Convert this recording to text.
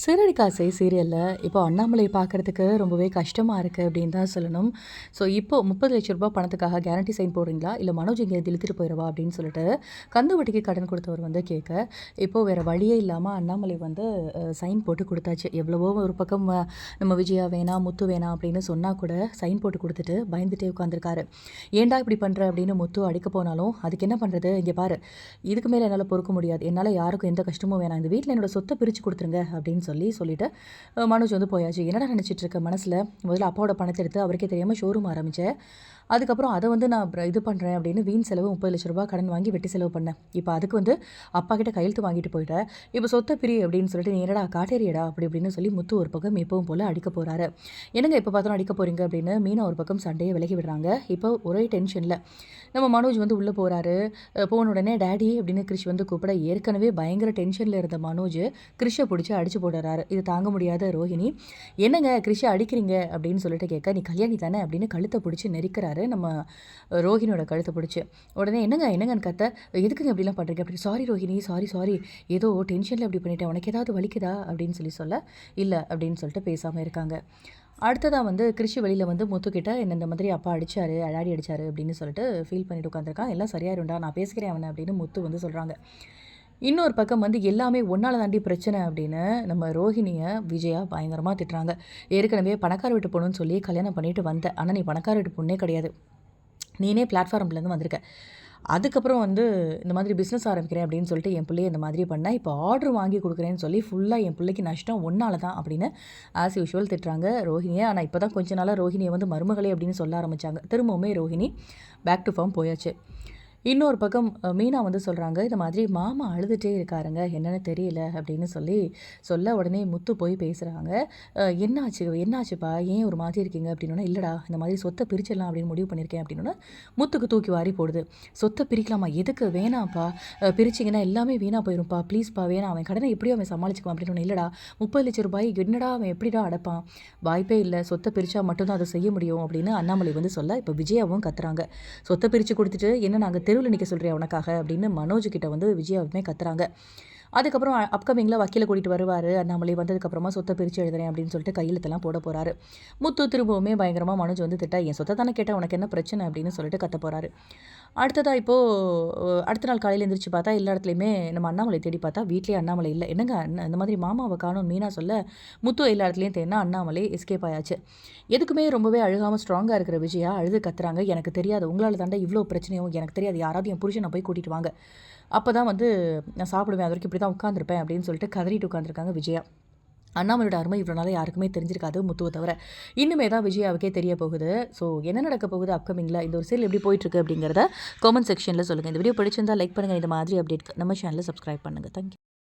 சிறடிக்காசை சீரியலில் இப்போ அண்ணாமலை பார்க்குறதுக்கு ரொம்பவே கஷ்டமாக இருக்குது அப்படின்னு தான் சொல்லணும். ஸோ இப்போ முப்பது லட்ச ரூபாய் பணத்துக்காக கேரண்டி சைன் போடுறீங்களா? இல்லை மனோஜ் இங்கே இழுத்துட்டு போயிடுவா அப்படின்னு சொல்லிட்டு கந்து வட்டிக்கு கடன் கொடுத்தவர் வந்து கேட்க இப்போ வேறு வழியே இல்லாமல் அண்ணாமலை வந்து சைன் போட்டு கொடுத்தாச்சு. எவ்வளவோ ஒரு பக்கம் நம்ம விஜயா வேணாம் முத்து வேணாம் அப்படின்னு சொன்னால் கூட சைன் போட்டு கொடுத்துட்டு பயந்துட்டே உட்காந்துருக்காரு ஏன்டா இப்படி பண்ணுற அப்படின்னு முத்து அடிக்க போனாலும் அதுக்கு என்ன பண்ணுறது இங்கே பாரு. இதுக்கு மேலே என்னால் பொறுக்க முடியாது. என்னால் யாருக்கும் எந்த கஷ்டமும் வேணாம். இந்த வீட்டில் என்னோட சொத்தை பிரித்து கொடுத்துருங்க அப்படின்னு சொல்லி சொல்லிட்டு அஹ், மனோஜ் வந்து போயாச்சு. என்னடா நினச்சிட்டு இருக்க மனசில்? முதல்ல அப்பாவோட பணத்தை எடுத்து அவருக்கே தெரியாமல் ஷோரூம் ஆரம்பித்தேன் அதுக்கப்புறம் அதை வந்து நான் இது பண்ணுறேன் அப்படின்னு வீண் செலவு முப்பது லட்ச ரூபா கடன் வாங்கி வெட்டி செலவு பண்ணேன். இப்போ அதுக்கு வந்து அப்பா கிட்ட கையெழுத்து வாங்கிட்டு போயிட்டேன் இப்போ சொத்தை பிரி அப்படின்னு சொல்லிட்டு நீ காட்டேரியடா? அப்படி இப்படின்னு சொல்லி முத்து ஒரு பக்கம் எப்பவும் போல் அடிக்க போகிறாரு என்னங்க இப்போ பார்த்தாலும் அடிக்க போகிறீங்க அப்படின்னு மீனா ஒரு பக்கம் சண்டையை விலகி விடுறாங்க. இப்போ ஒரே டென்ஷனில் நம்ம மனோஜ் வந்து உள்ளே போகிறாரு போன உடனே டேடி அப்படின்னு கிறிஷ் வந்து கூப்பிட ஏற்கனவே பயங்கர டென்ஷனில் இருந்த மனோஜ் கிறிஷை பிடிச்சி அடிச்சு போடுறாரு இது தாங்க முடியாத ரோஹிணி. என்னங்க கிறிஷை அடிக்கிறீங்க? அப்படின்னு சொல்லிட்டு கேட்க நீ கல்யாணி தானே? அப்படின்னு கழுத்தை பிடிச்சி நெரிக்கிறாரு. நம்ம ரோஹினியோட கழுத்தை பிடிச்சி. உடனே என்னங்க என்னங்கன்னு கத்த. எதுக்குங்க இப்படிலாம் பண்ணுறீங்க அப்படி சாரி ரோஹினி சாரி சாரி ஏதோ டென்ஷனில் அப்படி பண்ணிட்டேன். உனக்கு ஏதாவது வலிக்குதா? அப்படின்னு சொல்லி சொல்ல இல்லை அப்படின்னு சொல்லிட்டு பேசாமல் இருக்காங்க. அடுத்ததாக வந்து கிருஷி வெளியில் வந்து முத்துக்கிட்ட என்ன இந்த மாதிரி அப்பா அடித்தார் அடாடி அடிச்சாரு அப்படின்னு சொல்லிட்டு ஃபீல் பண்ணிட்டு உட்காந்துருக்கான் எல்லாம் சரியாயிரும்டா நான் பேசுகிறேன் அவனை அப்படின்னு முத்து வந்து சொல்கிறாங்க இன்னொரு பக்கம் வந்து எல்லாமே ஒன்றால் தாண்டி பிரச்சனை அப்படின்னு நம்ம ரோஹிணியை விஜயா பயங்கரமாக திட்டுறாங்க. ஏற்கனவே பணக்கார வீட்டு பொண்ணுன்னு சொல்லி கல்யாணம் பண்ணிட்டு வந்த. ஆனால் நீ பணக்கார வீட்டு பொண்ணே கிடையாது. நீனே பிளாட்ஃபார்ம்லேருந்து வந்திருக்க. அதுக்கப்புறம் வந்து இந்த மாதிரி பிஸ்னஸ் ஆரம்பிக்கிறேன் அப்படின்னு சொல்லிட்டு என் பிள்ளைய இந்த மாதிரி பண்ணேன் இப்போ ஆர்டர் வாங்கி கொடுக்குறேன்னு சொல்லி ஃபுல்லாக என் பிள்ளைக்கு நஷ்டம் ஒன்றால் தான் அப்படின்னு ஆஸ் யூஷுவல் திட்டுறாங்க ரோஹிணியை. ஆனால் இப்போ தான் கொஞ்ச நாளாக ரோஹிணியை வந்து மருமகளே அப்படின்னு சொல்ல ஆரம்பித்தாங்க திரும்பவுமே ரோஹிணி பேக் டு ஃபார்ம் போயாச்சு. இன்னொரு பக்கம் மீனா வந்து சொல்கிறாங்க இந்த மாதிரி மாமா அழுதுகிட்டே இருக்காருங்க என்னென்னு தெரியல அப்படின்னு சொல்லி சொல்ல உடனே முத்து போய் பேசுகிறாங்க என்னாச்சு என்னாச்சுப்பா? ஏன் ஒரு மாதிரி இருக்கீங்க? அப்படின்னா இல்லைடா இந்த மாதிரி சொத்தை பிரிச்சிடலாம் அப்படின்னு முடிவு பண்ணியிருக்கேன் அப்படின்னா முத்துக்கு தூக்கி வாரி போடுது. சொத்தை பிரிக்கலாமா? எதுக்கு? வேணாம்ப்பா. பிரிச்சிங்கன்னா எல்லாமே வீணாக போயிரும்ப்பா. ப்ளீஸ்ப்பா வேணாம். அவன் கடனை எப்படியோ அவன் சமாளிச்சுக்குவான் அப்படின்னு இல்லைடா முப்பது லட்சம் ரூபாய் என்னடா அவன் எப்படிடா அடைப்பான்? வாய்ப்பே இல்லை. சொத்தை பிரித்தா மட்டும்தான் அதை செய்ய முடியும் அப்படின்னு அண்ணாமலை வந்து சொல்ல இப்போ விஜயாவும் கத்துறாங்க. சொத்தை பிரித்து கொடுத்துட்டு என்ன நாங்கள் தெருவில் நிற்க சொல்கிறேன் உனக்காக? அப்படின்னு மனோஜ் கிட்ட வந்து விஜயாவுமே கத்துறாங்க. அதுக்கப்புறம் அப்கமிங்கில் வக்கீல கூட்டிகிட்டு வருவார். அண்ணாமலை வந்ததுக்கப்புறமா சொத்தை பிரித்து எழுதுறேன் அப்படின்னு சொல்லிட்டு கையெழுத்தெல்லாம் போட போகிறாரு முத்து திரும்பவுமே பயங்கரமாக மனோஜ் வந்து திட்டா என் சொத்தை தானே கேட்டால் உனக்கு என்ன பிரச்சனை? அப்படின்னு சொல்லிட்டு கத்த போகிறாரு அடுத்ததாக இப்போது அடுத்த நாள் காலையில் எழுந்திரிச்சு பார்த்தா எல்லா இடத்துலையுமே நம்ம அண்ணாமலை தேடி பார்த்தா வீட்லேயே அண்ணாமலை இல்லை. என்னங்க அண்ணா- இந்த மாதிரி மாமாவை காணும் மீனா சொல்ல முத்து எல்லா இடத்துலையும் தேடினா அண்ணாமலை எஸ்கேப் ஆயாச்சு. எதுக்குமே ரொம்பவே அழுகாமல் ஸ்ட்ராங்காக இருக்கிற விஜயா அழுது கத்துறாங்க. எனக்கு தெரியாது. உங்களால் தாண்டா இவ்வளோ பிரச்சனையும் எனக்கு தெரியாது. யாராவது என் புருஷனை போய் கூட்டிகிட்டு வாங்க. அப்போ தான் வந்து நான் சாப்பிடுவேன். அது வரைக்கும் இப்படி தான் உட்காந்துருப்பேன் அப்படின்னு சொல்லிட்டு கதறிட்டு உட்காந்துருக்காங்க விஜயா. அண்ணாமலையோட அருமை இவ்வளோ நாளாக யாருக்குமே தெரிஞ்சிருக்காது முத்துவை தவிர. இன்னுமே தான் விஜயாவுக்கே தெரிய போகுது. ஸோ என்ன நடக்க போகுது அப்கமிங்கில் இந்த ஒரு சேல் எப்படி போயிட்டுருக்கு அப்படிங்கிறத காமெண்ட் செக்ஷனில் சொல்லுங்கள் இந்த வீடியோ பிடிச்சிருந்தால் லைக் பண்ணுங்கள் இந்த மாதிரி அப்டேட் நம்ம சேனலில் சப்ஸ்கிரைப் பண்ணுங்கள் தேங்க்யூ